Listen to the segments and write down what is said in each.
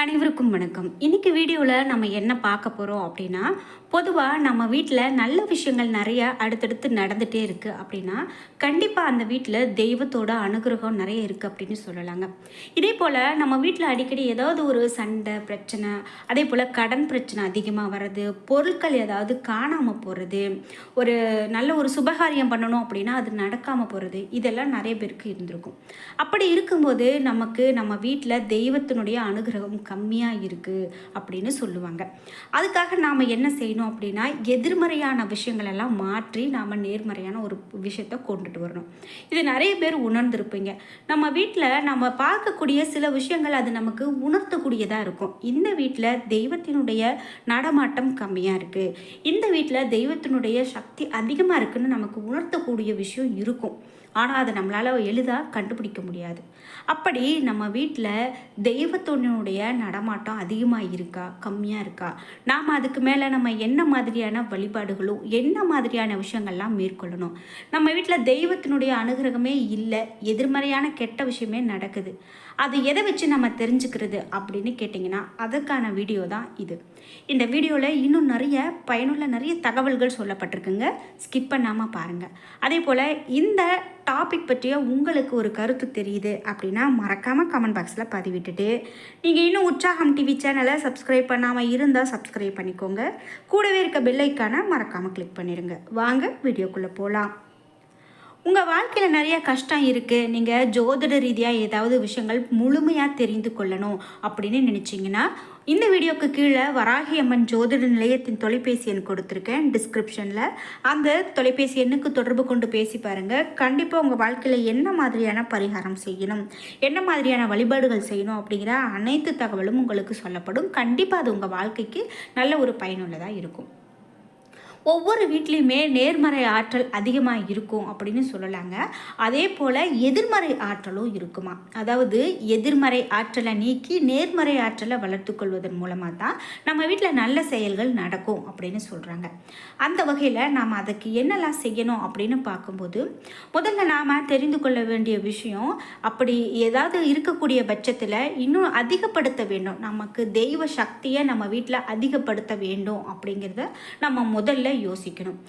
அனைவருக்கும் வணக்கம். இன்னைக்கு வீடியோவில் நம்ம என்ன பார்க்க போகிறோம் அப்படின்னா பொதுவாக நம்ம வீட்டில் நல்ல விஷயங்கள் நிறையா அடுத்தடுத்து நடந்துகிட்டே இருக்குது அப்படின்னா கண்டிப்பாக அந்த வீட்டில் தெய்வத்தோட அனுகிரகம் நிறைய இருக்குது அப்படின்னு சொல்லலாங்க. இதே போல் நம்ம வீட்டில் அடிக்கடி ஏதாவது ஒரு சண்டை பிரச்சனை அதே போல் கடன் பிரச்சனை அதிகமாக வர்றது பொருட்கள் ஏதாவது காணாமல் போகிறது ஒரு நல்ல ஒரு சுபகாரியம் பண்ணணும் அப்படின்னா அது நடக்காமல் போகிறது இதெல்லாம் நிறைய பேருக்கு இருந்திருக்கும். அப்படி இருக்கும்போது நமக்கு நம்ம வீட்டில் தெய்வத்தினுடைய அனுகிரகம் கம்மியாக இருக்குது அப்படின்னு சொல்லுவாங்க. அதுக்காக நாம் என்ன செய்யணும் அப்படின்னா எதிர்மறையான விஷயங்கள் எல்லாம் மாற்றி நாம் நேர்மறையான ஒரு விஷயத்தை கொண்டுட்டு வரணும். இது நிறைய பேர் உணர்ந்திருப்பீங்க. நம்ம வீட்டில் நம்ம பார்க்கக்கூடிய சில விஷயங்கள் அது நமக்கு உணர்த்தக்கூடியதாக இருக்கும். இந்த வீட்டில் தெய்வத்தினுடைய நடமாட்டம் கம்மியாக இருக்குது இந்த வீட்டில் தெய்வத்தினுடைய சக்தி அதிகமாக இருக்குதுன்னு நமக்கு உணர்த்தக்கூடிய விஷயம் இருக்கும். ஆனால் அதை நம்மளால் எளிதாக கண்டுபிடிக்க முடியாது. அப்படி நம்ம வீட்டில் தெய்வத்தொன்னுடைய நடமாட்டம் அதிகமாக இருக்கா? கம்மியாக இருக்கா? நாம் அதுக்கு மேலே நம்ம என்ன மாதிரியான வழிபாடுகளும் என்ன மாதிரியான விஷயங்கள்லாம் மேற்கொள்ளணும்? நம்ம வீட்டில் தெய்வத்தினுடைய அனுகிரகமே இல்லை எதிர்மறையான கெட்ட விஷயமே நடக்குது. அது எதை வச்சு நம்ம தெரிஞ்சுக்கிறது அப்படின்னு கேட்டிங்கன்னா அதற்கான வீடியோ தான் இது. இந்த வீடியோவில் இன்னும் நிறைய பயனுள்ள நிறைய தகவல்கள் சொல்லப்பட்டிருக்குங்க. ஸ்கிப் பண்ணாமல் பாருங்கள் அதே போல் இந்த டாபிக் பற்றிய உங்களுக்கு ஒரு கருத்து தெரியுது அப்படின்னா மறக்காமல் கமெண்ட் பாக்ஸில் பதிவிட்டுட்டு நீங்கள் இன்னும் உற்சாகம் டிவி சேனலை சப்ஸ்கிரைப் பண்ணாமல் இருந்தால் சப்ஸ்கிரைப் பண்ணிக்கோங்க. கூடவே இருக்க பெல்லைக்கான மறக்காமல் கிளிக் பண்ணிடுங்க வாங்க வீடியோக்குள்ளே போகலாம் உங்கள் வாழ்க்கையில் நிறைய கஷ்டம் இருக்குது நீங்கள் ஜோதிட ரீதியாக ஏதாவது விஷயங்கள் முழுமையாக தெரிந்து கொள்ளணும் அப்படின்னு நினச்சிங்கன்னா இந்த வீடியோக்கு கீழே வராகி அம்மன் ஜோதிட நிலையத்தின் தொலைபேசி எண் கொடுத்துருக்கேன். டிஸ்கிரிப்ஷனில் அந்த தொலைபேசி எண்ணுக்கு தொடர்பு கொண்டு பேசி பாருங்கள் கண்டிப்பாக உங்கள் வாழ்க்கையில் என்ன மாதிரியான பரிகாரம் செய்யணும்? என்ன மாதிரியான வழிபாடுகள் செய்யணும்? அப்படிங்கிற அனைத்து தகவலும் உங்களுக்கு சொல்லப்படும். கண்டிப்பாக அது உங்கள் வாழ்க்கைக்கு நல்ல ஒரு பயனுள்ளதாக இருக்கும். ஒவ்வொரு வீட்லேயுமே நேர்மறை ஆற்றல் அதிகமாக இருக்கும் அப்படின்னு சொல்லலாங்க. அதே போல் எதிர்மறை ஆற்றலும் இருக்குமா? அதாவது எதிர்மறை ஆற்றலை நீக்கி நேர்மறை ஆற்றலை வளர்த்துக்கொள்வதன் மூலமாக தான் நம்ம வீட்டில் நல்ல செயல்கள் நடக்கும் அப்படின்னு சொல்கிறாங்க அந்த வகையில் நாம் அதுக்கு என்னெல்லாம் செய்யணும் அப்படின்னு பார்க்கும்போது முதல்ல நாம் தெரிந்து கொள்ள வேண்டிய விஷயம் அப்படி ஏதாவது இருக்கக்கூடிய பட்சத்தில் இன்னும் அதிகப்படுத்த வேண்டும். நமக்கு தெய்வ சக்தியை நம்ம வீட்டில் அதிகப்படுத்த வேண்டும் அப்படிங்கிறத நம்ம முதல்ல யோசிக்கணும்.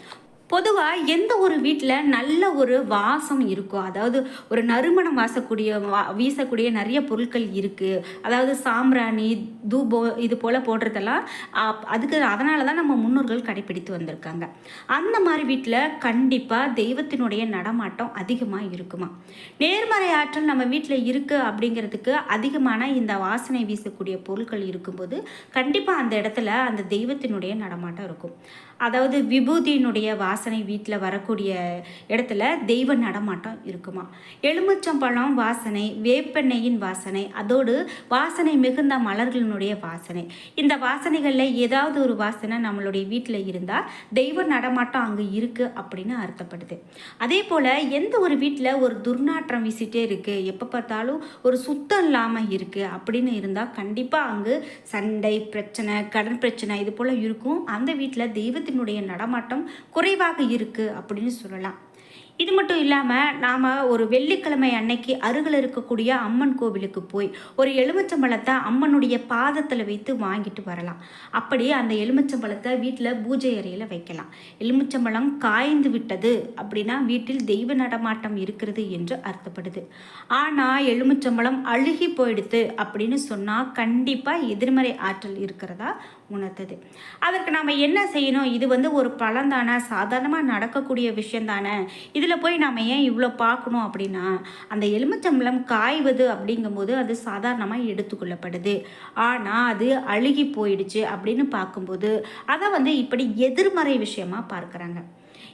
பொதுவாக எந்த ஒரு வீட்டில் நல்ல ஒரு வாசம் இருக்கோ அதாவது ஒரு நறுமணம் வாசக்கூடிய வா வீசக்கூடிய நிறைய பொருட்கள் இருக்குது அதாவது சாம்பிராணி தூபம் இது போல் போடுறதெல்லாம் அதுக்கு அதனால தான் நம்ம முன்னோர்கள் கடைப்பிடித்து வந்திருக்காங்க. அந்த மாதிரி வீட்டில் கண்டிப்பாக தெய்வத்தினுடைய நடமாட்டம் அதிகமாக இருக்குமா? நேர்மறை ஆற்றல் நம்ம வீட்டில் இருக்குது அப்படிங்கிறதுக்கு அதிகமான இந்த வாசனை வீசக்கூடிய பொருட்கள் இருக்கும்போது கண்டிப்பாக அந்த இடத்துல அந்த தெய்வத்தினுடைய நடமாட்டம் இருக்கும். அதாவது விபூதியினுடைய வாசனை வீட்டில் வரக்கூடிய இடத்துல தெய்வ நடமாட்டம் இருக்குமா? எலுமிச்சம்பழம் வாசனை வேப்பெண்ணெயின் வாசனை அதோடு வாசனை மிகுந்த மலர்களினுடைய வாசனை. இந்த வாசனைகளில் ஏதாவது ஒரு வாசனை நம்மளுடைய வீட்டில் இருந்தால் தெய்வ நடமாட்டம் அங்கே இருக்குது அப்படின்னு அர்த்தப்படுது. அதே போல் எந்த ஒரு வீட்டில் ஒரு துர்நாற்றம் வீசிட்டே இருக்குது எப்போ பார்த்தாலும் ஒரு சுத்தம் இல்லாமல் இருக்குது அப்படின்னு இருந்தால் கண்டிப்பாக அங்கு சண்டை பிரச்சனை கடன் பிரச்சனை இது போல் இருக்கும். அந்த வீட்டில் தெய்வத்தை தெய்வத்தினுடைய நடமாட்டம் குறைவாக இருக்குது அப்படின்னு சொல்லலாம். இது மட்டும் இல்லாமல் நாம் ஒரு வெள்ளிக்கிழமை அன்னைக்கு அருகில் இருக்கக்கூடிய அம்மன் கோவிலுக்கு போய் ஒரு எலுமிச்சம்பழத்தை அம்மனுடைய பாதத்தில் வைத்து வாங்கிட்டு வரலாம். அப்படி அந்த எலுமிச்சம்பழத்தை வீட்டில் பூஜை அறையில் வைக்கலாம். எலுமிச்சம்பழம் காய்ந்து விட்டது அப்படின்னா வீட்டில் தெய்வ நடமாட்டம் இருக்கிறது என்று அர்த்தப்படுது. ஆனால் எலுமிச்சம்பழம் அழுகி போயிடுது அப்படின்னு சொன்னால் கண்டிப்பாக எதிர்மறை ஆற்றல் இருக்கிறதா உணர்த்தது. அதற்கு நாம் என்ன செய்யணும்? இது வந்து ஒரு பழம் தானே சாதாரணமாக நடக்கக்கூடிய விஷயம் தானே இதில் போய் நாம் ஏன் இவ்வளோ பார்க்கணும் அப்படின்னா அந்த எலுமிச்சம்பழம் காய்வது அப்படிங்கும்போது அது சாதாரணமாக எடுத்துக்கொள்ளப்படுது. ஆனால் அது அழுகி போயிடுச்சு அப்படின்னு பார்க்கும்போது அதை வந்து இப்படி எதிர்மறை விஷயமாக பார்க்குறாங்க.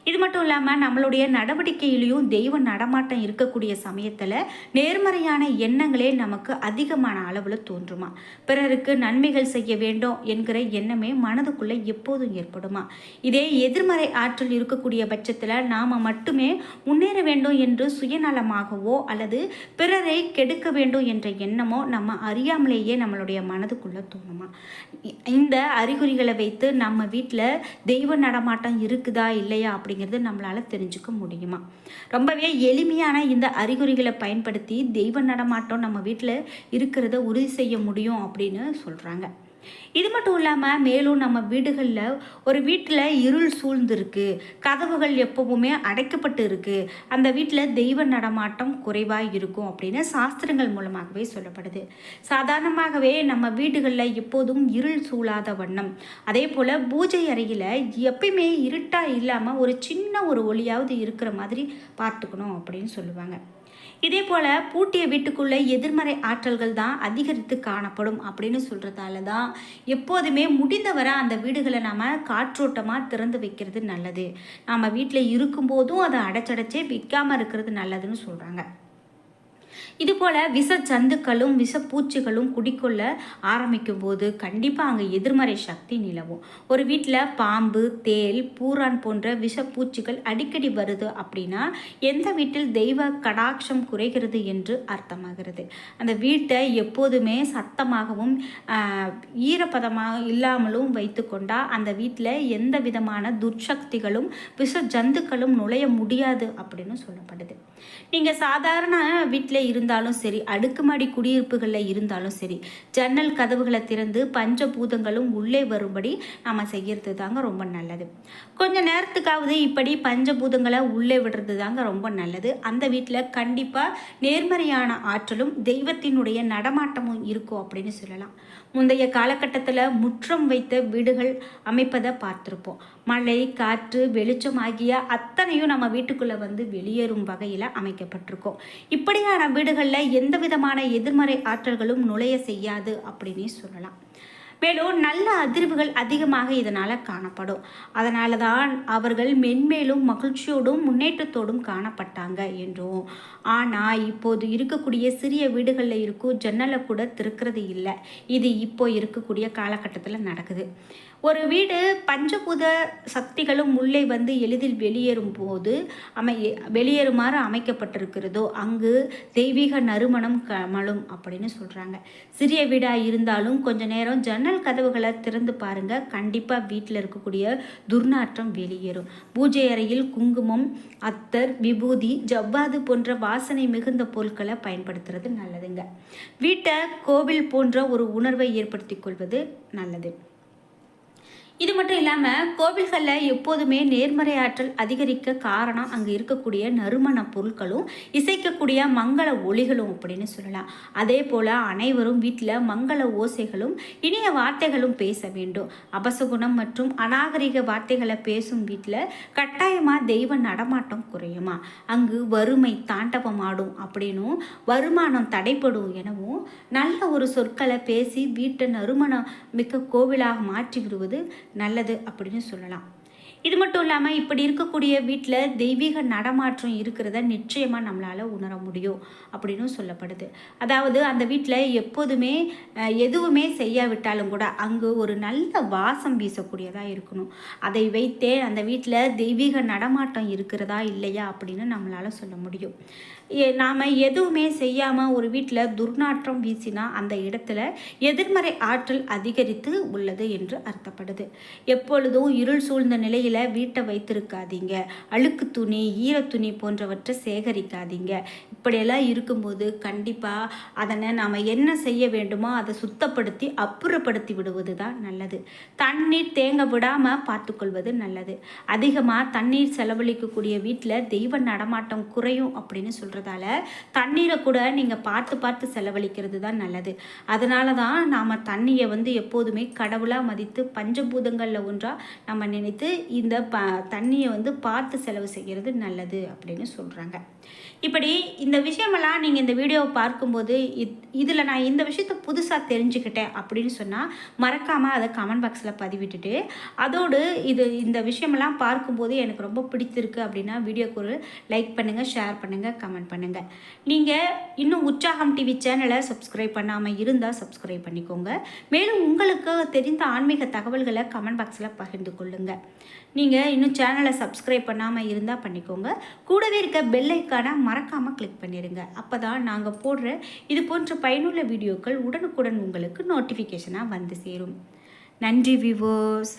இது மட்டும் இல்லாமல் நம்மளுடைய நடவடிக்கையிலையும் தெய்வ நடமாட்டம் இருக்கக்கூடிய சமயத்தில் நேர்மறையான எண்ணங்களே நமக்கு அதிகமான அளவில் தோன்றுமா? பிறருக்கு நன்மைகள் செய்ய வேண்டும் என்கிற எண்ணமே மனதுக்குள்ளே எப்போதும் ஏற்படுமா? இதே எதிர்மறை ஆற்றல் இருக்கக்கூடிய பட்சத்தில் நாம் மட்டுமே முன்னேற வேண்டும் என்று சுயநலமாகவோ அல்லது பிறரை கெடுக்க வேண்டும் என்ற எண்ணமோ நம்ம அறியாமலேயே நம்மளுடைய மனதுக்குள்ளே தோணுமா? இந்த அறிகுறிகளை வைத்து நம்ம வீட்டில் தெய்வ நடமாட்டம் இருக்குதா இல்லையா அப்படிங்கிறது நம்மளால் தெரிஞ்சுக்க முடியுமா? ரொம்பவே எளிமையான இந்த அறிகுறிகளை பயன்படுத்தி தெய்வ நடமாட்டம் நம்ம வீட்டில் இருக்கிறத உறுதி செய்ய முடியும் அப்படின்னு சொல்கிறாங்க இது மட்டும் இல்லாமல் மேலும் நம்ம வீடுகளில் ஒரு வீட்டில் இருள் சூழ்ந்திருக்கு. கதவுகள் எப்பவுமே அடைக்கப்பட்டு இருக்குது அந்த வீட்டில் தெய்வ நடமாட்டம் குறைவாக இருக்கும் அப்படின்னு சாஸ்திரங்கள் மூலமாகவே சொல்லப்படுது. சாதாரணமாகவே நம்ம வீடுகளில் எப்போதும் இருள் சூழாத வண்ணம். அதே போல் பூஜை அறையில் எப்பயுமே இருட்டாக இல்லாமல் ஒரு சின்ன ஒரு ஒளியாவது இருக்கிற மாதிரி பார்த்துக்கணும் அப்படின்னு சொல்லுவாங்க. இதே போல் பூட்டிய வீட்டுக்குள்ளே எதிர்மறை ஆற்றல்கள் தான் அதிகரித்து காணப்படும் அப்படின்னு சொல்கிறதால தான் எப்போதுமே முடிந்தவரை அந்த வீடுகளை நாம் காற்றோட்டமாக திறந்து வைக்கிறது நல்லது. நம்ம வீட்டில் இருக்கும்போதும் அதை அடைச்சடைச்சே விற்காமல் இருக்கிறது நல்லதுன்னு சொல்கிறாங்க இதுபோல் விஷ ஜந்துக்களும் விஷ பூச்சிகளும் குடிக்கொள்ள ஆரம்பிக்கும் போது கண்டிப்பாக அங்கே எதிர்மறை சக்தி நிலவும். ஒரு வீட்டில் பாம்பு தேல் பூரான் போன்ற விஷப்பூச்சிகள் அடிக்கடி வருது அப்படின்னா எந்த வீட்டில் தெய்வ கடாட்சம் குறைகிறது என்று அர்த்தமாகிறது. அந்த வீட்டை எப்போதுமே சத்தமாகவும் ஈரப்பதமாக இல்லாமலும் வைத்து கொண்டால் அந்த வீட்டில் எந்த விதமான துர்சக்திகளும் விஷ ஜந்துக்களும் நுழைய முடியாது அப்படின்னு சொல்லப்படுது. நீங்கள் சாதாரண வீட்டில் இருந்தாலும் சரி அடுக்குமாடி குடியிருப்புகளில் இருந்தாலும் சரி ஜன்னல் கதவுகளை திறந்து பஞ்சபூதங்களும் உள்ளே வரும்படி நம்ம செய்கிறது தாங்க ரொம்ப நல்லது. கொஞ்சம் நேரத்துக்காவது இப்படி பஞ்சபூதங்களை உள்ளே விடுறது தாங்க ரொம்ப நல்லது. அந்த வீட்டில் கண்டிப்பாக நேர்மறையான ஆற்றலும் தெய்வத்தினுடைய நடமாட்டமும் இருக்கும் அப்படின்னு சொல்லலாம். முந்தைய காலகட்டத்தில் முற்றம் வைத்த வீடுகள் அமைப்பதை பார்த்துருப்போம். மழை காற்று வெளிச்சம் ஆகிய அத்தனையும் நம்ம வீட்டுக்குள்ளே வந்து வெளியேறும் வகையில் அமைக்கப்பட்டிருக்கோம். இப்படியான வீடுகளில் எந்த விதமான எதிர்மறை ஆற்றல்களும் நுழைய செய்யாது அப்படின்னே சொல்லலாம். மேலும் நல்ல அதிர்வுகள் அதிகமாக இதனால் காணப்படும். அதனால தான் அவர்கள் மென்மேலும் மகிழ்ச்சியோடும் முன்னேற்றத்தோடும் காணப்பட்டாங்க என்றும். ஆனால் இப்போது இருக்கக்கூடிய சிறிய வீடுகளில் இருக்கும் ஜன்னலை கூட திறக்கிறது இல்லை. இது இப்போ இருக்கக்கூடிய காலகட்டத்தில் நடக்குது. ஒரு வீடு பஞ்சபூத சக்திகளும் உள்ளே வந்து எளிதில் வெளியேறும் போது அமை வெளியேறுமாறு அமைக்கப்பட்டிருக்கிறதோ அங்கு தெய்வீக நறுமணம் கமலும் அப்படின்னு சொல்கிறாங்க சிறிய வீடாக இருந்தாலும் கொஞ்ச நேரம் ஜன்னல் கதவுகளை திறந்து பாருங்கள் கண்டிப்பாக வீட்டில் இருக்கக்கூடிய துர்நாற்றம் வெளியேறும். பூஜை அறையில் குங்குமம் அத்தர் விபூதி ஜவ்வாது போன்ற வாசனை மிகுந்த பொருட்களை பயன்படுத்துறது நல்லதுங்க. வீட்டை கோவில் போன்ற ஒரு உணர்வை ஏற்படுத்தி கொள்வது நல்லது. இது மட்டும் இல்லாமல் கோவில்களில் எப்போதுமே நேர்மறை ஆற்றல் அதிகரிக்க காரணம் அங்கே இருக்கக்கூடிய நறுமண பொருட்களும் இசைக்கக்கூடிய மங்கள ஒளிகளும் அப்படின்னு சொல்லலாம். அதே போல் அனைவரும் வீட்டில் மங்கள ஓசைகளும் இனிய வார்த்தைகளும் பேச வேண்டும். அபசகுணம் மற்றும் அநாகரிக வார்த்தைகளை பேசும் வீட்டில் கட்டாயமாக தெய்வ நடமாட்டம் குறையுமா? அங்கு வறுமை தாண்டவம் ஆடும் அப்படின்னும் வருமானம் தடைப்படும் எனவும் நல்ல ஒரு சொற்களை பேசி வீட்டை நறுமணம் மிக்க கோவிலாக மாற்றி விடுவது நல்லது அப்படின்னு சொல்லலாம். இது மட்டும் இல்லாமல் இப்படி இருக்கக்கூடிய வீட்டில் தெய்வீக நடமாற்றம் இருக்கிறத நிச்சயமாக நம்மளால் உணர முடியும் அப்படின்னு சொல்லப்படுது. அதாவது அந்த வீட்டில் எப்போதுமே எதுவுமே செய்யாவிட்டாலும் கூட அங்கு ஒரு நல்ல வாசம் வீசக்கூடியதாக இருக்கணும். அதை வைத்தே அந்த வீட்டில் தெய்வீக நடமாட்டம் இருக்கிறதா இல்லையா அப்படின்னு நம்மளால் சொல்ல முடியும். நாம் எதுவுமே செய்யாமல் ஒரு வீட்டில் துர்நாற்றம் வீசினா அந்த இடத்துல எதிர்மறை ஆற்றல் அதிகரித்து உள்ளது என்று அர்த்தப்படுது. எப்பொழுதும் இருள் சூழ்ந்த நிலையில் வீட்டை வைத்திருக்காதீங்க. அழுக்கு துணி ஈர துணி போன்றவற்றை சேகரிக்காதீங்க. இப்படியெல்லாம் இருக்கும்போது கண்டிப்பாக அதனை நாம் என்ன செய்ய வேண்டுமோ அதை சுத்தப்படுத்தி அப்புறப்படுத்தி விடுவது தான் நல்லது. தண்ணீர் தேங்க விடாமல் பார்த்துக்கொள்வது நல்லது. அதிகமாக தண்ணீர் செலவழிக்கக்கூடிய வீட்டில் தெய்வ நடமாட்டம் குறையும் அப்படின்னு சொல்கிறதால தண்ணீரை கூட நீங்கள் பார்த்து பார்த்து செலவழிக்கிறது தான் நல்லது. அதனால தான் நாம் தண்ணியை வந்து எப்போதுமே கடவுளாக மதித்து பஞ்சபூதங்களில் ஒன்றாக நம்ம நினைத்து இந்த ப தண்ணியை வந்து பார்த்து செலவு செய்கிறது நல்லது அப்படின்னு சொல்கிறாங்க இப்படி இந்த விஷயமெல்லாம் நீங்கள் இந்த வீடியோவை பார்க்கும்போது இத் இதில் நான் இந்த விஷயத்த புதுசாக தெரிஞ்சுக்கிட்டேன் அப்படின்னு சொன்னால் மறக்காமல் அதை கமெண்ட் பாக்ஸில் பதிவிட்டுட்டு அதோடு இது இந்த விஷயமெல்லாம் பார்க்கும்போது எனக்கு ரொம்ப பிடித்திருக்கு அப்படின்னா வீடியோக்கு ஒரு லைக் பண்ணுங்கள் ஷேர் பண்ணுங்கள் கமெண்ட் பண்ணுங்கள் நீங்கள் இன்னும் உற்சாகம் டிவி சேனலை சப்ஸ்கிரைப் பண்ணாமல் இருந்தால் சப்ஸ்கிரைப் பண்ணிக்கோங்க. மேலும் உங்களுக்கு தெரிந்த ஆன்மீக தகவல்களை கமெண்ட் பாக்ஸில் பகிர்ந்து கொள்ளுங்கள் நீங்கள் இன்னும் சேனலை சப்ஸ்கிரைப் பண்ணாமல் இருந்தால் பண்ணிக்கோங்க. கூடவே இருக்க பெல்லைக்கான மறக்காமல் கிளிக் பண்ணிடுங்க. அப்போ தான் நாங்கள் போடுற இது போன்ற பயனுள்ள வீடியோக்கள் உடனுக்குடன் உங்களுக்கு நோட்டிஃபிகேஷனாக வந்து சேரும். நன்றி விவோஸ்